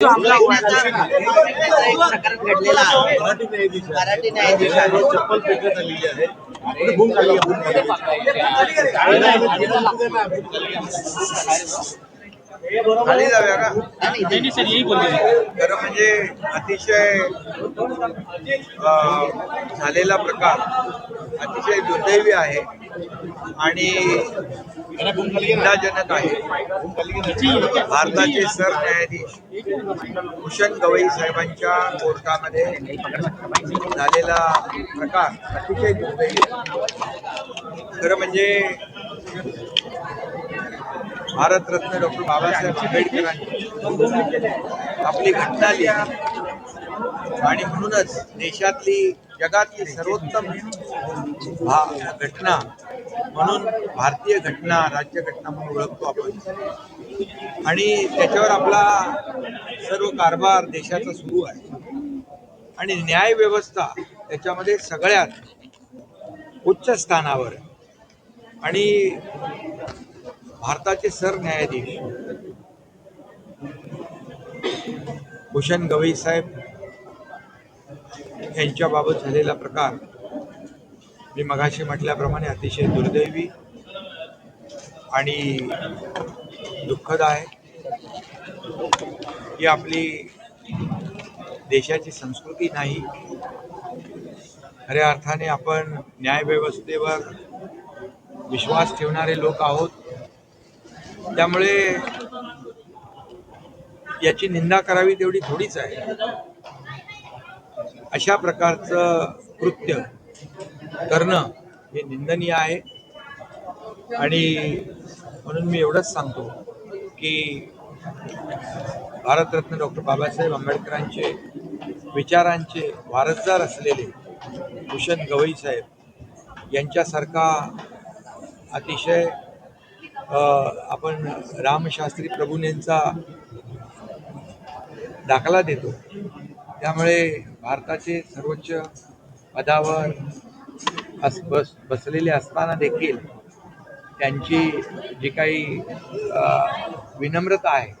प्रकार घडलेला आहे. मराठी न्यायाधीशांनी चप्पल फेकत आलेली आहे. भूम खाली जाऊया का? खरं म्हणजे अतिशय झालेला प्रकार अतिशय दुर्दैवी आहे आणि निंदाजनक आहे. भारताचे सरन्यायाधीश भूषण गवई साहेबांच्या कोर्टामध्ये झालेला प्रकार अतिशय दुर्दैवी. खरं म्हणजे भारतरत्न डॉक्टर बाबासाहेब आंबेडकरांनी आपली घटना लिहिली. आणि म्हणूनच देशातली जगातली सर्वोत्तम घटना म्हणून भारतीय घटना राज्यघटना म्हणून ओळखतो आपण. आणि त्याच्यावर आपला सर्व कारभार देशाचा सुरू आहे. आणि न्याय व्यवस्था त्याच्यामध्ये सगळ्यात उच्च स्थानावर आणि भारताचे सरन्यायाधीश. भूषण गवई साहेब यांच्याबाबत झालेला प्रकार मी मगाशी म्हटल्याप्रमाणे अतिशय दुर्दैवी आणि दुःखद आहे. ही आपली देशाची संस्कृती नाही. खऱ्या अर्थाने आपण न्यायव्यवस्थेवर विश्वास ठेवणारे लोक आहोत. त्यामुळे याची निंदा करावी तेवढी थोडीच आहे. अशा प्रकारचं कृत्य करणं हे निंदनीय आहे. आणि म्हणून मी एवढंच सांगतो की भारतरत्न डॉक्टर बाबासाहेब आंबेडकरांचे विचारांचे वारसदार असलेले भूषण गवई साहेब यांच्यासारखा अतिशय आपण रामशास्त्री प्रभूंचा दाखला देतो. त्यामुळे भारताचे सर्वोच्च पदावर अस बस बसलेले असताना देखील त्यांची जी काही विनम्रता आहे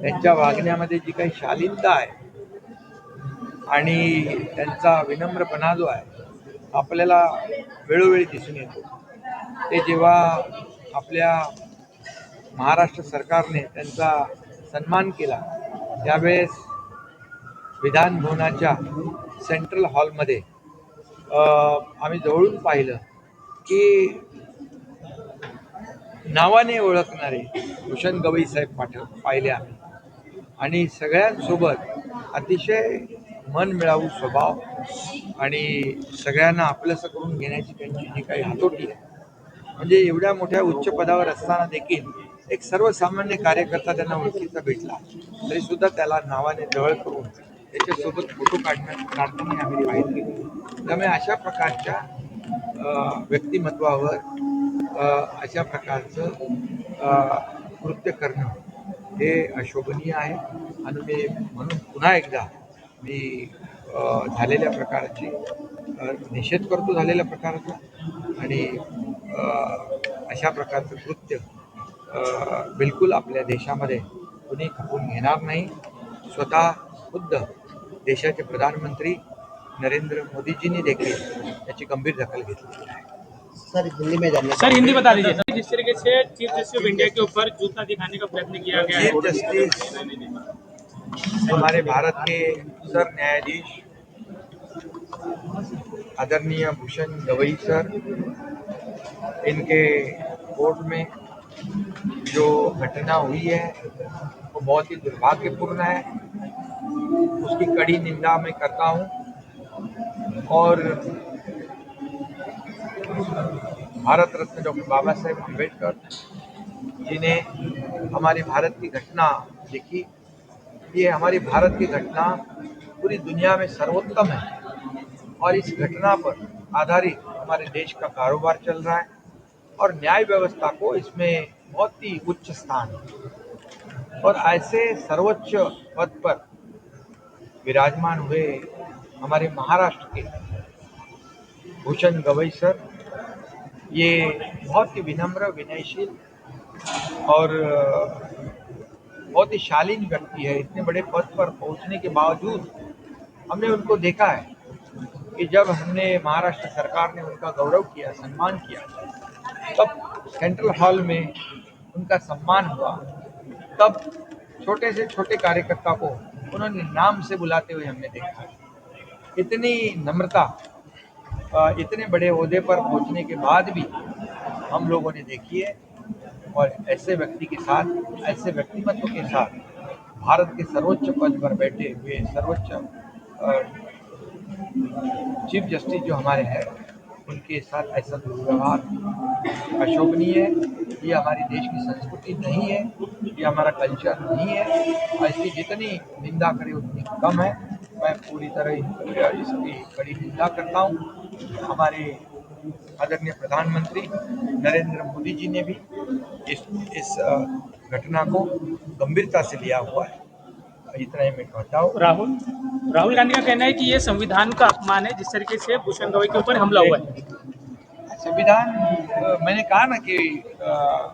त्यांच्या वागण्यामध्ये जी काही शालीनता आहे आणि त्यांचा विनम्रपणा जो आहे आपल्याला वेळोवेळी दिसून येतो. ते जेव्हा आपल्या महाराष्ट्र सरकारने त्यांचा सन्मान केला. त्यावेळेस विधान भवनाच्या सेंट्रल हॉलमध्ये आम्ही जवळून पाहिलं की नावाने ओळखणारे भूषण गवई साहेब पाठव पाहिले आम्ही. आणि सगळ्यांसोबत अतिशय मन मिळावू स्वभाव आणि सगळ्यांना आपलंसं करून घेण्याची त्यांची जी काही हातोटी आहे म्हणजे एवढ्या मोठ्या उच्च पदावर असताना देखील एक सर्वसामान्य कार्यकर्ता त्यांना ओळखीचा भेटला. तरी सुद्धा त्याला नावाने जवळ करून त्याच्यासोबत फोटो काढण्या काढताना आम्ही पाहिजे त्यामुळे अशा प्रकारच्या व्यक्तिमत्वावर अशा प्रकारचं कृत्य करणं हे अशोभनीय आहे. आणि मी म्हणून पुन्हा एकदा मी झालेल्या प्रकारची निषेध करतो झालेल्या प्रकाराचा. आणि अशा प्रकारचं कृत्य बिलकुल आपल्या देशामध्ये कुणी खपून घेणार नाही. स्वतः खुद्द देशाचे प्रधानमंत्री नरेंद्र मोदीजींनी देखील याची गंभीर दखल घेतली. आहे सर हिंदी में जानना सर हिंदी बता दीजिए। सर जिस तरीके से चीफ जस्टिस ऑफ इंडिया के ऊपर जूता दिखाने का प्रयत्न किया गया है। चीफ जस्टिस हमारे भारत के सर न्यायाधीश आदरणीय भूषण गवई सर इनके कोर्ट में जो घटना हुई है, वो बहुत ही दुर्भाग्यपूर्ण है। उसकी कड़ी निंदा मैं करता हूँ। और भारत रत्न डॉक्टर बाबा साहेब अंबेडकर जिन्हें हमारे भारत की घटना लिखी ये हमारी भारत की घटना पूरी दुनिया में सर्वोत्तम है और इस घटना पर आधारित हमारे देश का कारोबार चल रहा है। और न्याय व्यवस्था को इसमें बहुत ही उच्च स्थान है। और ऐसे सर्वोच्च पद पर विराजमान हुए हमारे महाराष्ट्र के भूषण गवई सर, ये बहुत ही विनम्र, विनयशील और बहुत ही शालीन व्यक्ति है। इतने बड़े पद पर पहुँचने के बावजूद हमने उनको देखा है कि जब हमने महाराष्ट्र सरकार ने उनका गौरव किया, सम्मान किया तब सेंट्रल हॉल में उनका सम्मान हुआ। तब छोटे से छोटे कार्यकर्ता को उन्होंने नाम से बुलाते हुए हमने देखा। इतनी नम्रता इतने बड़े ओहदे पर पहुँचने के बाद भी हम लोगों ने देखी है और ऐसे व्यक्ति के साथ, ऐसे व्यक्तिमत्व के साथ भारत के सर्वोच्च पद पर बैठे हुए सर्वोच्च चीफ जस्टिस जो हमारे हैं उनके साथ ऐसा दुर्व्यवहार अशोभनीय है। ये हमारे देश की संस्कृति नहीं है, ये हमारा कल्चर नहीं है और इसकी जितनी निंदा करें उतनी कम है। मैं पूरी तरह इसकी कड़ी निंदा करता हूँ। हमारे आदरणीय प्रधानमंत्री नरेंद्र मोदी जी ने भी इस इस घटना को गंभीरता से लिया हुआ है। इतना ही मैं कहता हूँ। राहुल? राहुल गांधी का कहना है कि ये संविधान का अपमान है जिस तरीके से भूषण गवई के ऊपर हमला हुआ है। संविधान मैंने कहा ना कि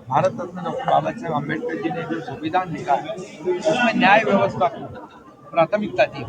भारत रत्न डॉक्टर बाबा साहेब अम्बेडकर जी ने जो संविधान लिखा उसमें न्याय व्यवस्था को प्राथमिकता दी।